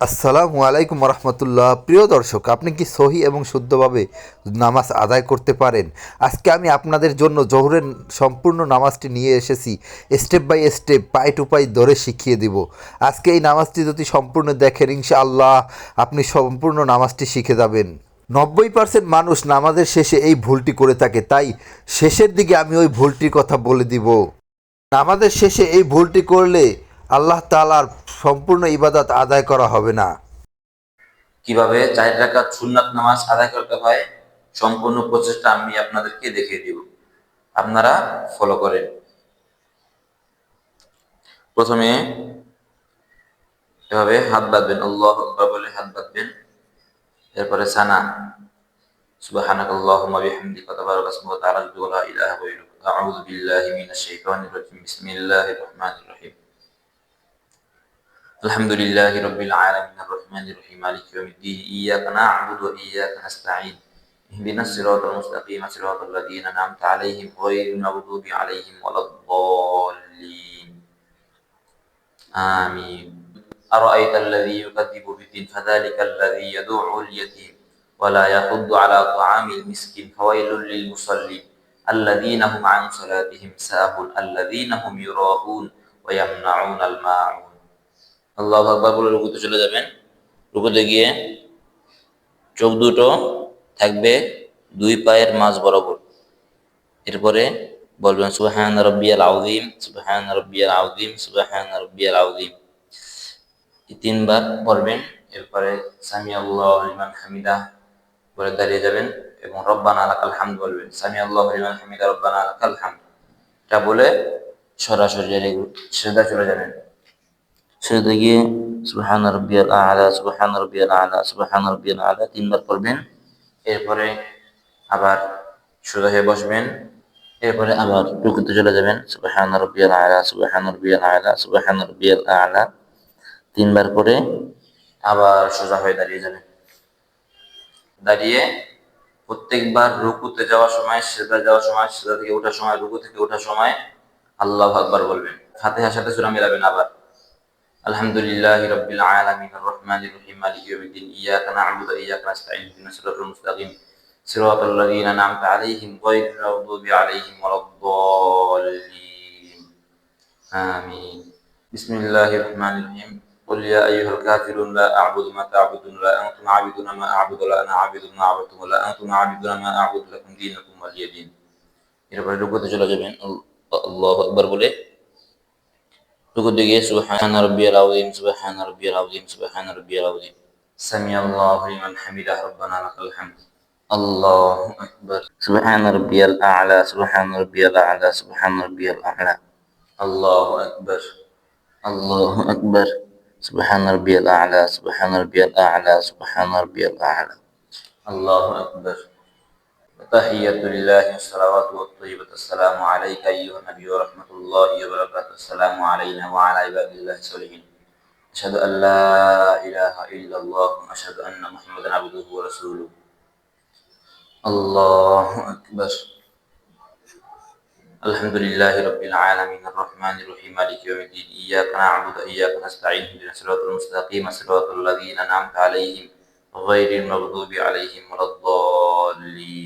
আসসালামু আলাইকুম রহমতুল্লাহ প্রিয় দর্শক, আপনি কি সহি এবং শুদ্ধভাবে নামাজ আদায় করতে পারেন? আজকে আমি আপনাদের জন্য জহুরের সম্পূর্ণ নামাজটি নিয়ে এসেছি। Step by step, pie to pie ধরে শিখিয়ে দিব। আজকে এই নামাজটি যদি সম্পূর্ণ দেখেন ইনশা আল্লাহ আপনি সম্পূর্ণ নামাজটি শিখে যাবেন। নব্বই পার্সেন্ট মানুষ নামাজের শেষে এই ভুলটি করে থাকে। তাই শেষের দিকে আমি ওই ভুলটির কথা বলে দিব। নামাজের শেষে এই ভুলটি করলে আল্লাহ তালার সম্পূর্ণ ইবাদত আদায় করা হবে না। কীভাবে চার রাকাত সুন্নাত নামাজ আদায় করতে হয়, সম্পূর্ণ প্রচেষ্টা আমি আপনাদেরকে দেখিয়ে দিব। আপনারা ফলো করেন। প্রথমে এভাবে হাত বাঁধবেন, আল্লাহ বলে হাত বাঁধবেন। এরপরে সানা আল্লাহুম্মা বিহামদিকা তাবারাকা ইসমুকা ওয়া তাআলা জাদ্দুকা লা ইলাহা গায়রুক আউযু বিল্লাহি মিনাশ শাইতানির রাজিম, বিসমিল্লাহির রহমানির রহিম। الحمد لله رب العالمين الرحمن الرحيم مالك يوم الدين إياك نعبد وإياك نستعين اهدنا الصراط المستقيم صراط الذين أنعمت عليهم غير المغضوب عليهم ولا الضالين. آمين. أرأيت الذي يكذب بالدين فذلك الذي يدعو اليتيم ولا يحض على طعام المسكين فويل للمصلين. الذين هم عن صلاتهم ساهون الذين هم يراءون ويمنعون الماعون. আল্লাহ আকবর বলে রুকুতে চলে যাবেন। রুকুতে গিয়ে চোখ দুটো থাকবে দুই পায়ের মাঝ বরাবর। এরপরে বলবেন, সুবাহান রব্বিয়াল আউদিম সুবাহান রব্বিয়াল আউদিম সুবাহান রব্বিয়াল আউদিম এই তিনবার পড়বেন, এরপরে সামি আল্লাহ লিমান হামিদা বলে দাঁড়িয়ে যাবেন এবং রব্বানা আলাকাল হামদ বলবেন সামি আল্লাহ লিমান হামিদা রব্বানা আলাকাল হামদ। এটা বলে সরাসরি সেদা চলে যাবেন। গিয়ে সুবহান রব্বিয়াল আলা সুবহান রব্বিয়াল আলা সুবহান রব্বিয়াল আলা তিনবার পড়বেন। এরপরে আবার সোজা হয়ে বসবেন। এরপরে আবার রুকুতে চলে যাবেন। সুবহান রব্বিয়াল আলা সুবহান রব্বিয়াল আলা সুবহান রব্বিয়াল আলা তিনবার করে আবার সোজা হয়ে দাঁড়িয়ে যাবেন। দাঁড়িয়ে প্রত্যেকবার রুকুতে যাওয়ার সময় সেদা যাওয়ার সময় সেদা থেকে ওঠার সময়, রুকু থেকে ওঠার সময় আল্লাহ আকবার বলবেন। ফাতিহার সাথে সূরা মিলাবেন আবার। الحمد لله رب العالمين الرحمن الرحيم مالك يوم الدين إياك نعبد وإياك نستعين اهدنا الصراط المستقيم صراط الذين أنعمت عليهم غير المغضوب عليهم ولا الضالين آمين بسم الله الرحمن الرحيم قل يا أيها الكافرون لا أعبد ما تعبدون لا أنتم عابدون ما أعبد ولا أنا عابد ما عبدتم ولا أنتم عابدون ما أعبد لكم دينكم ولي دين এরপরে রুকুতে চলে যাবেন আল্লাহু আকবার বলে سبحان ربي العظيم سبحان ربي العظيم سبحان ربي العظيم الله لمن حمده ربنا لك الحمد الله أكبر سبحان ربي الأعلى سبحان ربي الأعلى سبحان ربي الأعلى الله أكبر الله أكبر سبحان ربي الأعلى سبحان ربي الأعلى سبحان ربي الأعلى الله أكبر تحية لله الصلوات والطيبة. السلام عليك أيها النبي ورحمة الله وبركاته. السلام علينا وعلى عباد الله الصالحين. أشهد أن لا إله إلا الله وأشهد أن محمدا عبده ورسوله. الله أكبر. الحمد لله رب العالمين. الرحمن الرحيم. مالك يوم الدين. إياك نعبد وإياك نستعين. اهدنا الصراط المستقيم. صراط الذين أنعمت عليهم غير المغضوب عليهم ولا الضالين.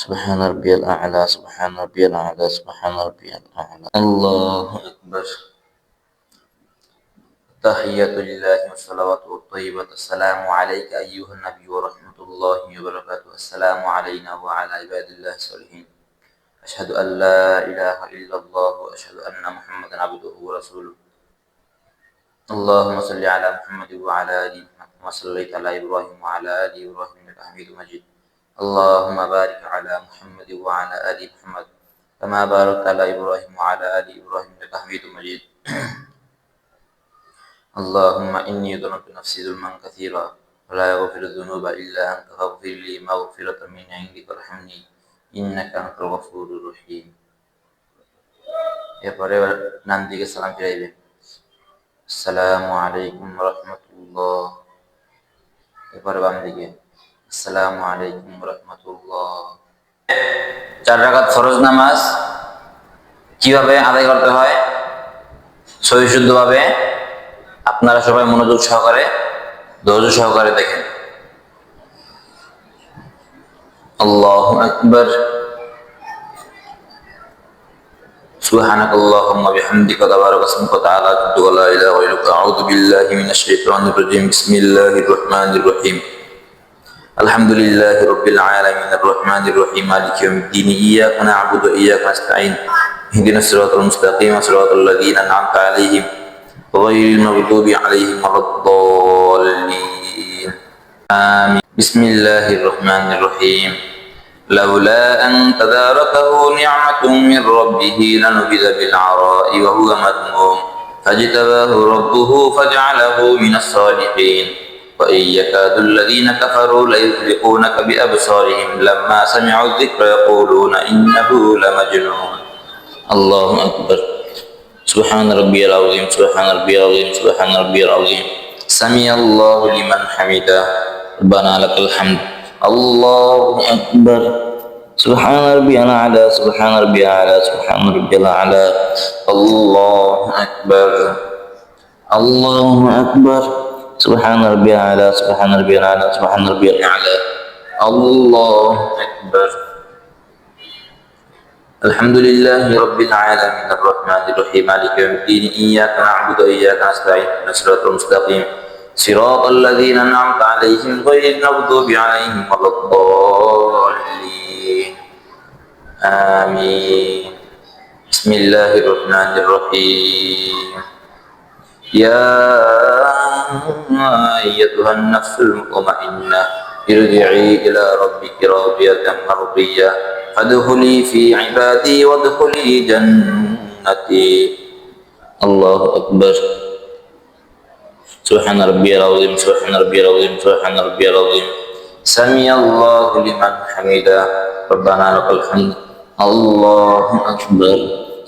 سبحان ربي الأعلى سبحان ربي الأعلى سبحان ربي الأعلى. الله أكبر. تحية لله والصلوات والطيبة. السلام عليك أيها النبي ورحمة الله وبركاته. السلام علينا وعلى عباد الله الصالحين. أشهد أن لا إله إلا الله وأشهد أن محمدا عبده ورسوله. اللهم صل على محمد وعلى آل محمد كما صليت على إبراهيم وعلى آل إبراهيم إنك حميد مجيد. اللهم بارك على محمد وعلى آل محمد كما باركت على إبراهيم وعلى آل إبراهيم إنك حميد مجيد اللهم إني ظلمت نفسي ظلما كثيرا ولا يغفر الذنوب إلا أنت فاغفر لي مغفرة من عندك وارحمني إنك أنت الغفور الرحيم এরপরে নাম দিকে সালাম ফিরাইবে আসসালামু আলাইকুম রহমতুল্লাহ এরপরে বাম দিকে আসসালামু আলাইকুম রহমতুল্লাহ চার রাকাত ফরজ নামাজ কিভাবে আদায় করতে হয় সহিশুদ্ধভাবে আপনারা সবাই মনোযোগ সহকারে ধৈর্য সহকারে দেখেন আল্লাহ আকবর سبحانك اللهم وبحمدك تبارك اسمك وتعالى جدك ولا اله غيرك اعوذ بالله من الشيطان الرجيم بسم الله الرحمن الرحيم الحمد لله رب العالمين الرحمن الرحيم مالك يوم الدين اياك نعبد واياك نستعين اهدنا الصراط المستقيم صراط الذين انعمت عليهم غير المغضوب عليهم ولا الضالين آمين بسم الله الرحمن الرحيم لولا أن تداركه نعمة من ربه لنبذ بالعراء وهو مذموم فاجتباه ربه فجعله من الصالحين وإن يكاد الذين كفروا ليزلقونك بأبصارهم لما سمعوا الذكر يقولون إنه لمجنون. الله أكبر. سبحان ربي العظيم سبحان ربي العظيم سبحان ربي العظيم. سمع الله لمن حمده. ربنا لك الحمد. الله أكبر. سبحان ربي الأعلى سبحان ربي الأعلى سبحان ربي الأعلى. الله أكبر. الله أكبر. سبحان ربي الأعلى سبحان ربي الأعلى سبحان ربي الأعلى الله أكبر. الحمد لله رب العالمين الرحمن الرحيم مالك يوم الدين إياك نعبد وإياك نستعين الصراط المستقيم. صراط الذين أنعمت عليهم غير المغضوب عليهم ولا الضالين. آمين. بسم الله الرحمن الرحيم. يا أيتها النفس المطمئنة ارجعي إلى ربك راضية مرضية. فادخلي في عبادي وادخلي جنتي. الله أكبر. سبحان ربي العظيم سبحان ربي العظيم سبحان ربي العظيم. سمع الله لمن حمده. ربنا لك الحمد. الله أكبر.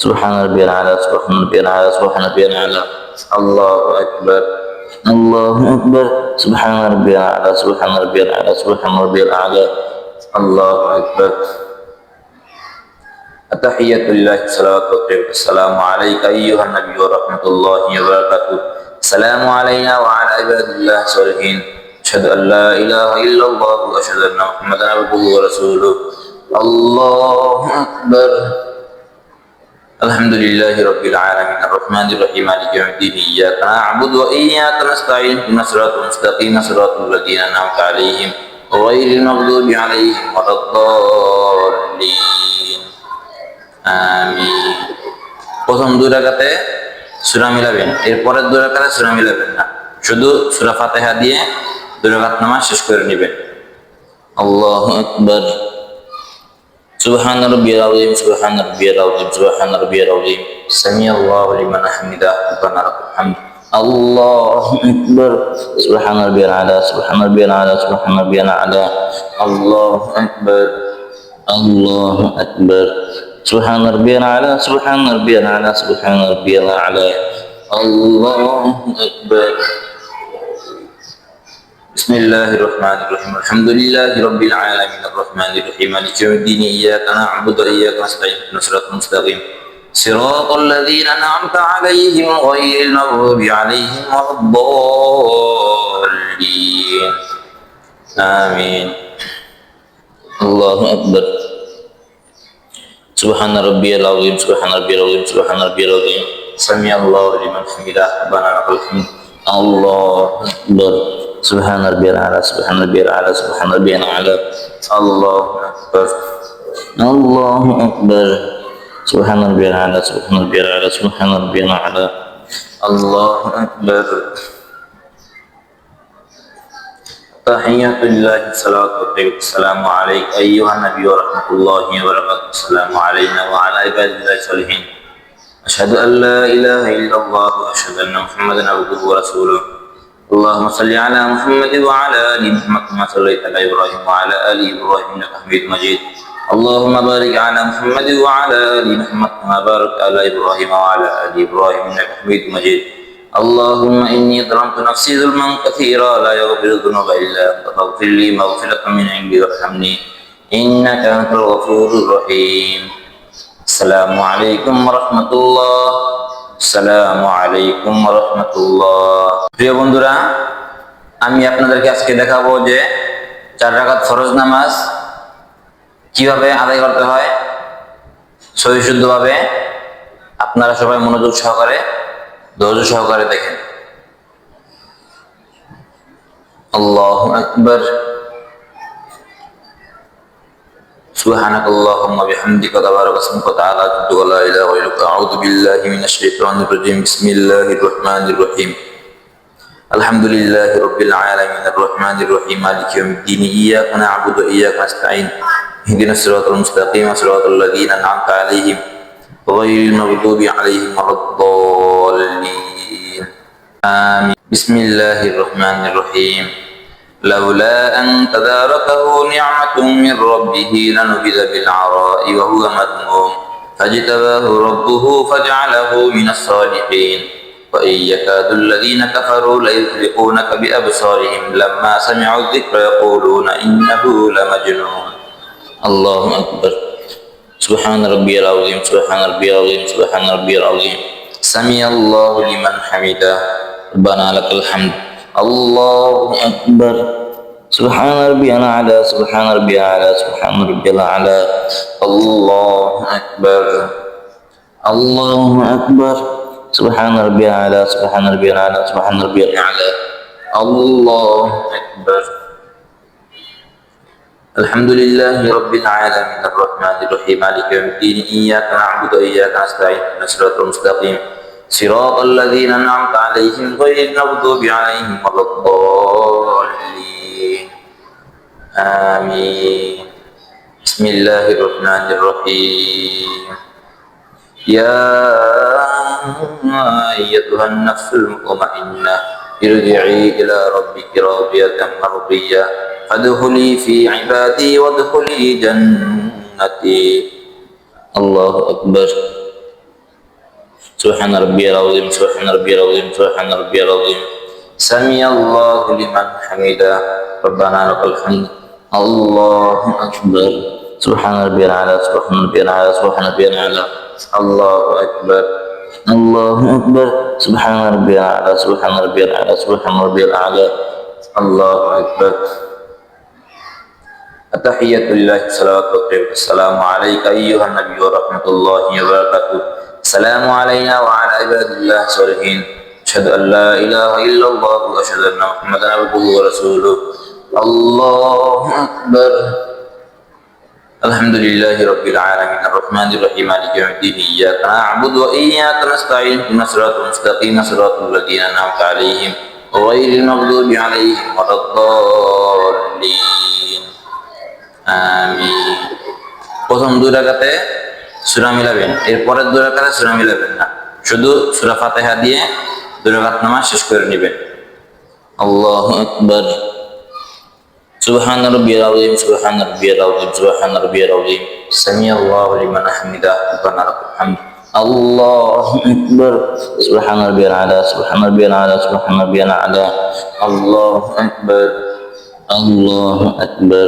سبحان ربي الأعلى سبحان ربي الأعلى سبحان ربي الأعلى. الله أكبر. الله أكبر. سبحان ربي الأعلى سبحان ربي الأعلى سبحان ربي الأعلى. الله أكبر. التحية لله الصلاة والسلام. السلام عليك أيها النبي ورحمة الله وبركاته. السلام علينا وعلى عباد الله الصالحين. أشهد أن لا إله إلا الله وأشهد أن محمدا عبده ورسوله. الله أكبر. الحمد لله رب العالمين الرحمن الرحيم مالك يوم الدين إياك نعبد وإياك نستعين اهدنا الصراط المستقيم صراط الذين أنعمت عليهم غير المغضوب عليهم ولا الضالين আমিন প্রথম দুই রাকাতে সূরা মিলাবেন এরপরের দুই রাকাতে সূরা মিলাবেন না শুধু সূরা ফাতিহা দিয়ে দুই রাকাত নামাজ শেষ করে নেবেন আল্লাহু আকবার سبحان ربي العظيم سبحان ربي العظيم سبحان ربي العظيم سمع الله لمن حمده ربنا لك الحمد الله أكبر سبحان ربي الأعلى سبحان ربي الأعلى سبحان ربي الأعلى الله أكبر الله أكبر سبحان ربي الأعلى سبحان ربي الأعلى سبحان ربي الأعلى الله أكبر بسم الله الرحمن الرحيم الحمد لله رب العالمين الرحمن الرحيم مالك يوم الدين إياك نعبد وإياك نستعين اهدنا الصراط المستقيم صراط الذين أنعمت عليهم غير المغضوب عليهم ولا الضالين آمين الله أكبر سبحان ربي العظيم سبحان ربي العظيم سبحان ربي العظيم سمع الله لمن حمده ربنا لك الحمد الله أكبر. سبحان ربي الأعلى سبحان ربي الأعلى سبحان ربي الأعلى. الله أكبر. الله أكبر. سبحان ربي الأعلى سبحان ربي الأعلى سبحان ربي الأعلى. الله أكبر. تحية الله الصلاة والطيب السلام عليك أيها النبي ورحمة الله وبركاته. السلام علينا وعلى عباد الله الصالحين. أشهد أن لا إله إلا الله وأشهد أن محمدا عبده ورسوله. اللهم صل على محمد وعلى آل محمد كما صليت على إبراهيم وعلى آل إبراهيم إنك حميد مجيد. اللهم بارك على محمد وعلى آل محمد كما باركت على إبراهيم وعلى آل إبراهيم إنك حميد مجيد. اللهم إني ظلمت نفسي ظلما كثيرا لا يغفر الذنوب إلا أنت فاغفر لي مغفرة من عندك وارحمني إنك أنت الغفور الرحيم. السلام عليكم ورحمة الله السلام عليكم ورحمة الله প্রিয় বন্ধুরা আমি আপনাদেরকে আজকে দেখাবো যে চার রাকাত ফরজ নামাজ কিভাবে আদায় করতে হয় সহিশুদ্ধভাবে আপনারা সবাই মনোযোগ সহকারে ধৈর্য সহকারে দেখেন আল্লাহ আকবর سبحانك اللهم وبحمدك تبارك اسمك وتعالى جدك ولا إله غيرك. أعوذ بالله من الشيطان الرجيم. بسم الله الرحمن الرحيم. الحمد لله رب العالمين. الرحمن الرحيم. مالك يوم الدين. إياك نعبد واياك نستعين. اهدنا الصراط المستقيم. صراط الذين أنعمت عليهم غير المغضوب عليهم ولا الضالين. آمين. بسم الله الرحمن الرحيم. لولا أن تداركه نعمة من ربه لنبذ بالعراء وهو مذموم. فاجتباه ربه فجعله من الصالحين. وإن يكاد الذين كفروا ليزلقونك بأبصارهم. لما سمعوا الذكر يقولون إنه لمجنون. الله أكبر. سبحان ربي العظيم سبحان ربي العظيم سبحان ربي العظيم. سمع الله لمن حمده. ربنا لك الحمد. الله أكبر. سبحان ربي الأعلى سبحان ربي الأعلى سبحان ربي الأعلى. الله أكبر. الله أكبر. سبحان ربي الأعلى سبحان ربي الأعلى سبحان ربي الأعلى. الله أكبر. الحمد لله رب العالمين الرحمن الرحيم مالك يوم الدين إياك نعبد وإياك نستعين الصراط المستقيم صراط الذين أنعمت عليهم غير المغضوب عليهم ولا الضالين آمين بسم الله الرحمن الرحيم يا أيتها النفس المطمئنة ارجعي إلى ربك راضية مرضية فادخلي في عبادي وادخلي جنتي الله أكبر سبحان ربي العظيم سبحان ربي العظيم سبحان ربي العظيم. سمع الله لمن حمده. ربنا لك الحمد. الله أكبر. سبحان ربي الأعلى سبحان ربي الأعلى سبحان ربي الأعلى. الله أكبر. الله أكبر. سبحان ربي الأعلى سبحان ربي الأعلى سبحان ربي الأعلى. الله أكبر. التحية لله الصلاة والطيب السلام عليك أيها النبي ورحمة الله وبركاته. السلام علينا وعلى عباد الله الصالحين أشهد أن لا إله إلا الله وأشهد أن محمدا عبده ورسوله الله أكبر الحمد لله رب العالمين الرحمن الرحيم مالك يوم الدين إياك نعبد وإياك نستعين اهدنا الصراط المستقيم صراط الذين أنعمت عليهم غير المغضوب عليهم ولا الضالين আমিন প্রথম দুই রাকাতে সূরা মিলাবেন এরপরের দুই রাকাতে সূরা মিলাবেন না শুধু সূরা ফাতিহা দিয়ে দুই রাকাত নামাজ শেষ করে নেবেন আল্লাহু আকবার سبحان ربي العظيم سبحان ربي العظيم سبحان ربي العظيم سمع الله لمن حمده ربنا لك الحمد الله أكبر سبحان ربي الأعلى سبحان ربي الأعلى سبحان ربي الأعلى الله أكبر الله أكبر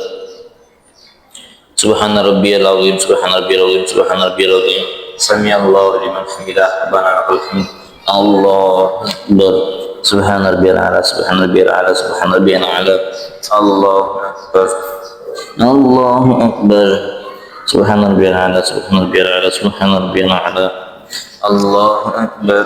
سبحان ربي العظيم سبحان ربي العظيم سبحان ربي العظيم. سمع الله لمن حمده ربنا لك الحمد. الله أكبر. سبحان ربي الأعلى سبحان ربي الأعلى سبحان ربي الأعلى. الله أكبر. الله أكبر. سبحان ربي الأعلى سبحان ربي الأعلى سبحان ربي الأعلى. الله أكبر.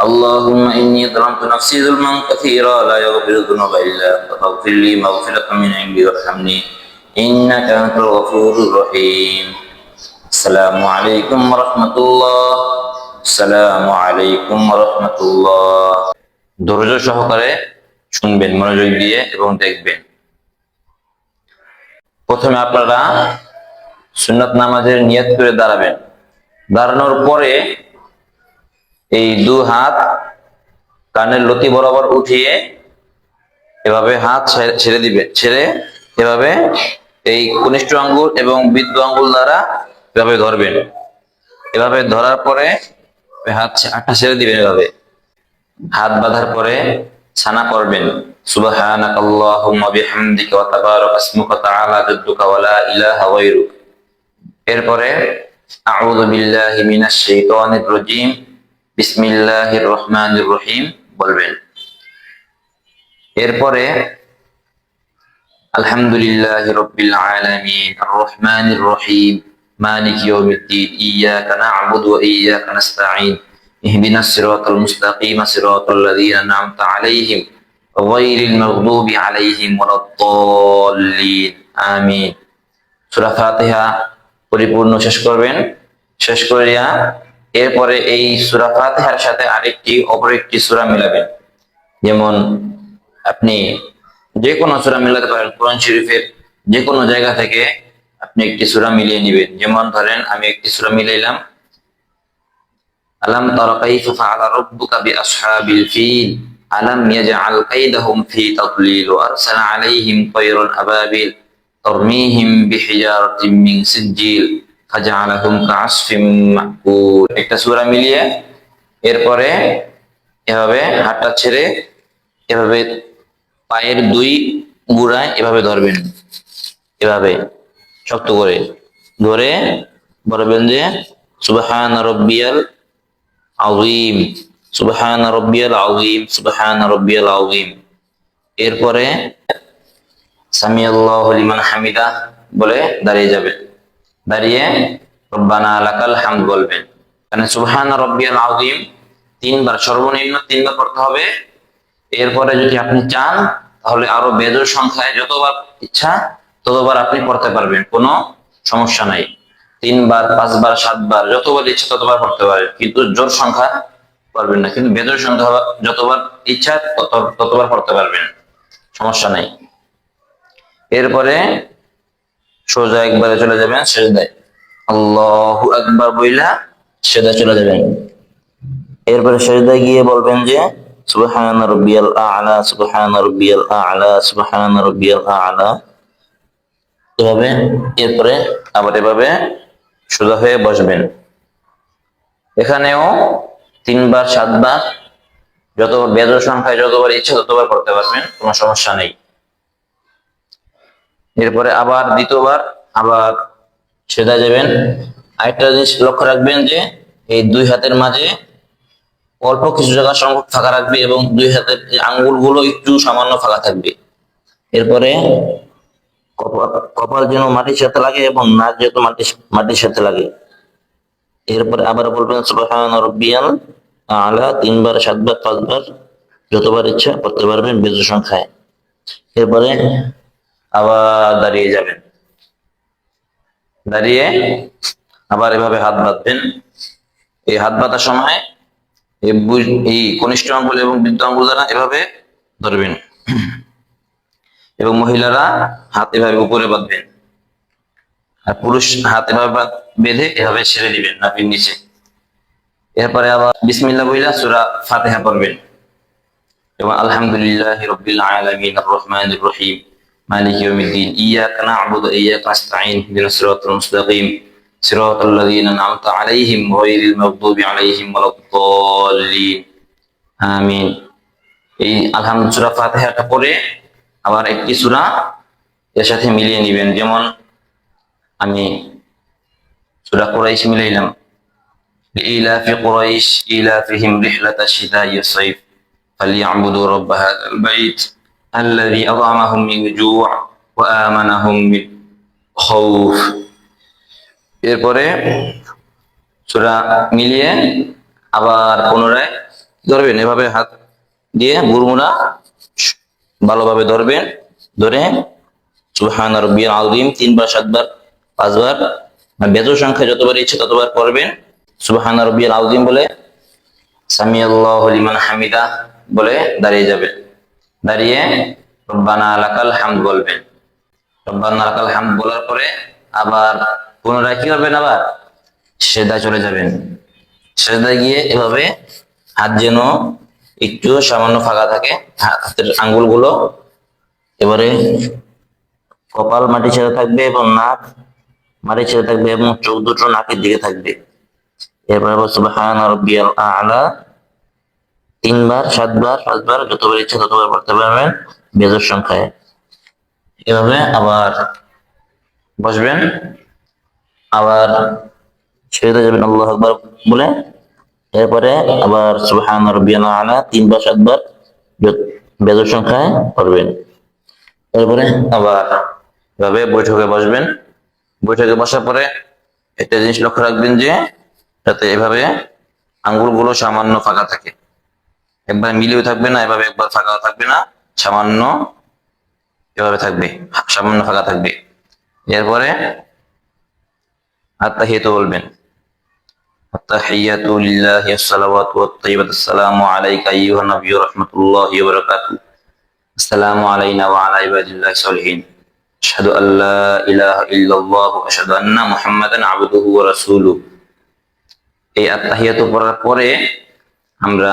اللهم إني ظلمت نفسي ظلما كثيرا لا يغفر الذنوب إلا أنت فاغفر لي مغفرة من عندي وارحمني إنك أنت الغفور الرحيم السلام عليكم ورحمة الله السلام عليكم ورحمة الله ধৈর্য সহকারে শুনবেন মনোযোগ দিয়ে এবং দেখবেন প্রথমে আপনারা সুন্নত নামাজের নিয়ত করে দাঁড়াবেন দাঁড়ানোর পরে এই দু হাত কানের লতি বরাবর উঠিয়ে এভাবে হাত ছেড়ে- দিবে, ছেড়ে এভাবে এই কনিষ্ঠ আঙ্গুল এবং বৃদ্ধ আঙ্গুল দ্বারা এভাবে ধরবেন। এভাবে ধরার পরে হাত হাতটা ছেড়ে দিবেন এভাবে। হাত বাঁধার পরে ছানা জাদ্দুকা ওয়া লা ইলাহা গায়রুক। এরপরে আউযু বিল্লাহি মিনাশ শাইতানির রাজীম। বিসমিল্লাহির রহমানির রহিম বলবেন এরপরে আলহামদুলিল্লাহি রব্বিল আলামিন আর রহমানির রহিম মালিক ইয়াউমিদ্দিন ইয়াকা না'বুদু ওয়া ইয়াকা নাস্তাঈন ইহদিনাস সিরাতাল মুস্তাকিম সিরাতাল লাযীনা আন'আমতা আলাইহিম গায়রিল মাগদুবি আলাইহিম ওয়ালাদ-দাল্লিন আমিন সূরা ফাতিহা পরিপূর্ণ শেষ করবেন শেষ করিয়া এরপরে এই সুরা ফাতেহার সাথে আরেকটি, অপর একটি সুরা মিলাবেন যেমন আপনি যে কোনো সুরা মিলাতে পারেন কোরআন শরীফের যে কোনো জায়গা থেকে আপনি একটি সুরা মিলিয়ে নেবেন। যেমন ধরেন, আমি একটি সুরা মিলাইলাম। আলাম তারা কাইফা ফাআলা রাব্বুকা বিআসহাবিল ফিল? আলাম ইয়াজআল কাইদাহুম ফি তাদলিল? ওয়া আরসালা আলাইহিম তায়রান আবাবিল? তারমীহিম বিহিজারাতিন মিন সিজিল ফাজালাহুম কাসফিম মাকুল। একটা সূরা মিলিয়ে এরপরে এভাবে হাতটা ছেড়ে এভাবে পায়ের দুই গুড়ায় এভাবে ধরবেন। এভাবে শক্ত করে ধরে বলবেন যে, সুবহান রব্বিয়াল আযীম, সুবহান রব্বিয়াল আযীম, সুবহান রব্বিয়াল আযীম। এরপরে সামিয়াল্লাহু লিমান হামিদা বলে দাঁড়িয়ে যাবে। দাঁড়িয়ে রব্বানা লাকাল হামদ বলবেন। মানে সুবহান রব্বিয়াল আযীম, তিনবার সর্বনিম্ন তিনবার পড়তে হবে। এরপরে যদি আপনি চান, তাহলে আরও বেজোর সংখ্যায় যতবার ইচ্ছা, ততবার আপনি পড়তে পারবেন, কোনো সমস্যা নাই। তিনবার, পাঁচবার, সাতবার, যতবার ইচ্ছা ততবার পড়তে পারেন। কিন্তু জোর সংখ্যা পারবেন না, কিন্তু বেজোর সংখ্যা যতবার ইচ্ছা তত- ততবার পড়তে পারবেন, সমস্যা নাই। এরপরে সোজা একবারে চলে যাবেন সেজদায় আল্লাহু আকবার বইলা সেজদায় চলে যাবেন এরপরে সেজদায় গিয়ে বলবেন যে, সুবহান রাব্বিয়াল আ'লা, সুবহান রাব্বিয়াল আ'লা, সুবহান রাব্বিয়াল আ'লা। এভাবে এরপরে আবার এভাবে সোজা হয়ে বসবেন। এখানেও তিনবার, সাতবার, যত বেজর সংখ্যায় যতবার ইচ্ছে ততবার করতে পারবেন, কোনো সমস্যা নেই। এরপরে আবার দ্বিতীয়বার আবার সেদা যাবেন আরেকটা জিনিস লক্ষ্য রাখবেন যে এই দুই হাতের মাঝে অল্প কিছু জায়গা সংখ্যক ফাঁকা রাখবে এবং দুই হাতের আঙ্গুলগুলো একটু সামান্য ফাঁকা থাকবে। এরপরে কপাল- যেন মাটির সাথে লাগে এবং নাক যেহেতু মাটির মাটির সাথে লাগে। এরপরে আবার বলবেন সুবহান আলা তিনবার, সাতবার, পাঁচবার, যতবার ইচ্ছা করতে পারবেন বেজু সংখ্যায়। এরপরে আবার দাঁড়িয়ে যাবেন। দাঁড়িয়ে আবার এভাবে হাত বাঁধবেন। এই হাত বাঁধার সময় এই কনিষ্ঠ আঙ্গুল এবং বৃদ্ধ আঙ্গুল দ্বারা এভাবে ধরবেন। এবং মহিলারা হাত এভাবে উপরে বাঁধবেন। আর পুরুষ হাত এভাবে বাঁধ- এভাবে ছেড়ে দিবেন নাপির নিচে। এরপরে আবার বিসমিল্লাহ বইলা সুরা ফাতেহা পড়বেন। এবং আলহামদুলিল্লাহ রবিল আলমিন রহমান রহিম। মালিক ইয়াউমিদ্দিন ইয়াকা না'বুদু ওয়া ইয়াকা নাস্তাঈন ইহদিনাস সিরাতাল মুস্তাকিম সিরাতাল লাযীনা আন'আমতা আলাইহিম গায়রিল মাগদুবি আলাইহিম ওয়ালাদ-দাল্লিন আমিন এই আলহামদুলিল্লাহ সূরা ফাতিহাটা পড়ে আবার একটি সূরা এর সাথে মিলিয়ে নেবেন যেমন আমি সূরা কুরাইশ মিলাইলাম لإيلاف قريش إيلافهم رحلة الشتاء والصيف فليعبدوا رب هذا البيت الذي أطعمهم من جوع وآمنهم من خوف এরপরে সূরা মিলিয়ে আবার পুনরায় ধরবেন এভাবে হাত দিয়ে বুরমুনা ভালোভাবে ধরবেন ধরে সুবহান রাব্বিয়াল আযীম তিনবার সাতবার পাঁচবার আর বেজোর সংখ্যা যতবার ইচ্ছে ততবার পড়বেন সুবহান রাব্বিয়াল আযীম বলে সামি আল্লাহু লিমান হামিদা বলে দাঁড়িয়ে যাবেন দাঁড়িয়ে রব্বানা লাকাল হামদ বলবেন। রব্বানা লাকাল হামদ বলার পরে আবার পুনরায় কি করবেন আবার? সেদায় চলে যাবেন। সেদায় গিয়ে এভাবে হাত যেন একটু সামান্য ফাঁকা থাকে, হাতের আঙ্গুলগুলো এবারে কপাল মাটি ছেড়ে থাকবে এবং নাক মাটি ছেড়ে থাকবে এবং চোখ দুটো নাকের দিকে থাকবে। এরপরে রাব্বিয়াল আ'লা তিনবার, সাতবার, পাঁচবার, যতবার ইচ্ছা ততবার পড়তে পারবেন বেজোর সংখ্যায়। এভাবে আবার বসবেন। আবার ছেড়ে যাবেন আল্লাহ আকবার বলে। এরপরে আবার সুহান আ'লা তিনবার, সাতবার বেজোর সংখ্যায় পড়বেন। এরপরে আবার এভাবে বৈঠকে বসবেন। বৈঠকে বসার পরে একটা জিনিস লক্ষ্য রাখবেন যে, যাতে এভাবে আঙ্গুলগুলো সামান্য ফাঁকা থাকে। একবার মিলেও থাকবে না এভাবে একবার ফাঁকা থাকবে না সামান্য এভাবে থাকবে সামান্য ফাঁকা থাকবে এরপরে আত্মাহিয়াত বলবেন التحيات لله الصلوات والطيبات السلام عليك أيها النبي ورحمة الله وبركاته السلام علينا وعلى عباد الله الصالحين أشهد أن لا إله إلا الله وأشهد أن محمدا عبده ورسوله এই আত্মাহিয়াত পড়ার পরে আমরা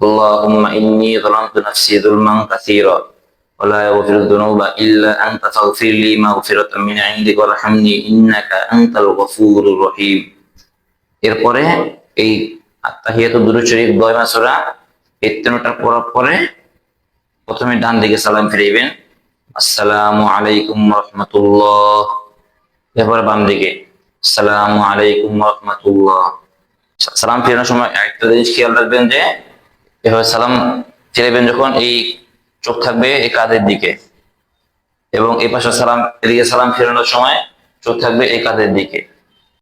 আল্লাহুম্মা ইন্নী যালামতু নাফসি যুলমান কাসীরা ولا يغفر الذنوب إلا أنت فاغفر لي مغفرة من عندك وارحمني إنك أنت الغفور الرحيم এরপরে এই আত্মাহিয়াতু দুরূদ শরীফ দোয়া মাসুরা এই তিনটা পড়ার পরে প্রথমে ডান দিকে সালাম ফিরাইবেন আসসালামু আলাইকুম রহমতুল্লাহ এরপরে বাম দিকে আসসালামু আলাইকুম রহমতুল্লাহ সালাম ফেরানোর সময় একটা জিনিস খেয়াল রাখবেন যে এভাবে সালাম ফিরাবেন যখন এই চোখ থাকবে এই কাদের দিকে। এবং এই পাশে সালাম, এদিকে সালাম ফেরানোর সময় চোখ থাকবে এই কাদের দিকে।